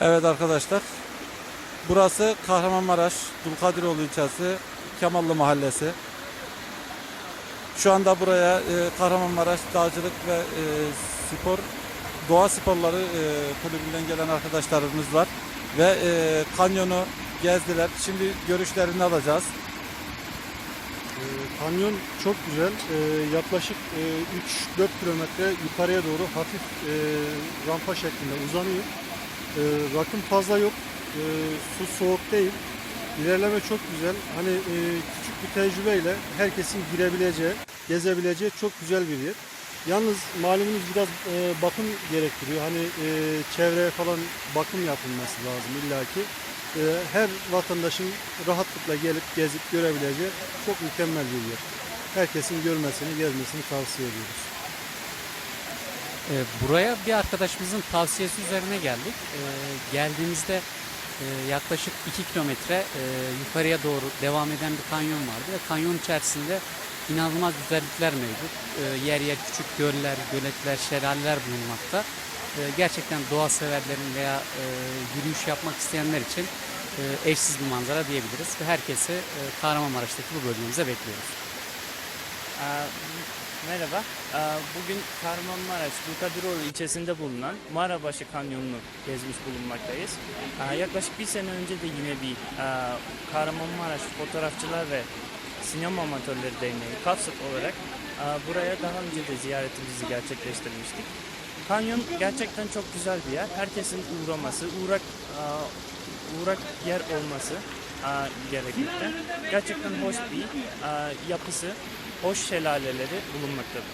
Evet arkadaşlar. Burası Kahramanmaraş, Dulkadiroğlu ilçesi, Kemallı Mahallesi. Şu anda buraya e, Kahramanmaraş Dağcılık ve e, Spor Doğa Sporları e, kulübünden gelen arkadaşlarımız var. Ve e, kanyonu gezdiler. Şimdi görüşlerini alacağız. Ee, Kanyon çok güzel. Ee, yaklaşık e, 3-4 kilometre yukarıya doğru hafif e, rampa şeklinde uzanıyor. Ee, rakım fazla yok. Ee, su soğuk değil. İlerleme çok güzel. Hani e, küçük bir tecrübeyle herkesin girebileceği, gezebileceği çok güzel bir yer. Yalnız malumunuz biraz e, bakım gerektiriyor. Hani e, çevreye falan bakım yapılması lazım illaki. E, her vatandaşın rahatlıkla gelip gezip görebileceği çok mükemmel bir yer. Herkesin görmesini, gezmesini tavsiye ediyoruz. Ee, Buraya bir arkadaşımızın tavsiyesi üzerine geldik. Ee, Geldiğimizde e, yaklaşık 2 kilometre e, yukarıya doğru devam eden bir kanyon vardı ve kanyon içerisinde inanılmaz güzellikler mevcut. Ee, Yer yer küçük göller, göletler, şelaleler bulunmakta. Ee, Gerçekten doğa severlerin veya e, yürüyüş yapmak isteyenler için e, eşsiz bir manzara diyebiliriz ve herkesi e, Kahramanmaraş'taki bu bölgemize bekliyoruz. Aa, Merhaba. Aa, Bugün Kahramanmaraş, Dulkadiroğlu ilçesinde bulunan Mağarabaşı Kanyonu'nu gezmiş bulunmaktayız. Aa, Yaklaşık bir sene önce de yine bir aa, Kahramanmaraş Fotoğrafçılar ve Sinema Amatörleri Derneği KAFSAT olarak aa, buraya daha önce de ziyaretimizi gerçekleştirmiştik. Kanyon gerçekten çok güzel bir yer. Herkesin uğraması, uğrak aa, uğrak yer olması aa, gerekmekte. Gerçekten hoş bir aa, yapısı, hoş şelaleleri bulunmaktadır.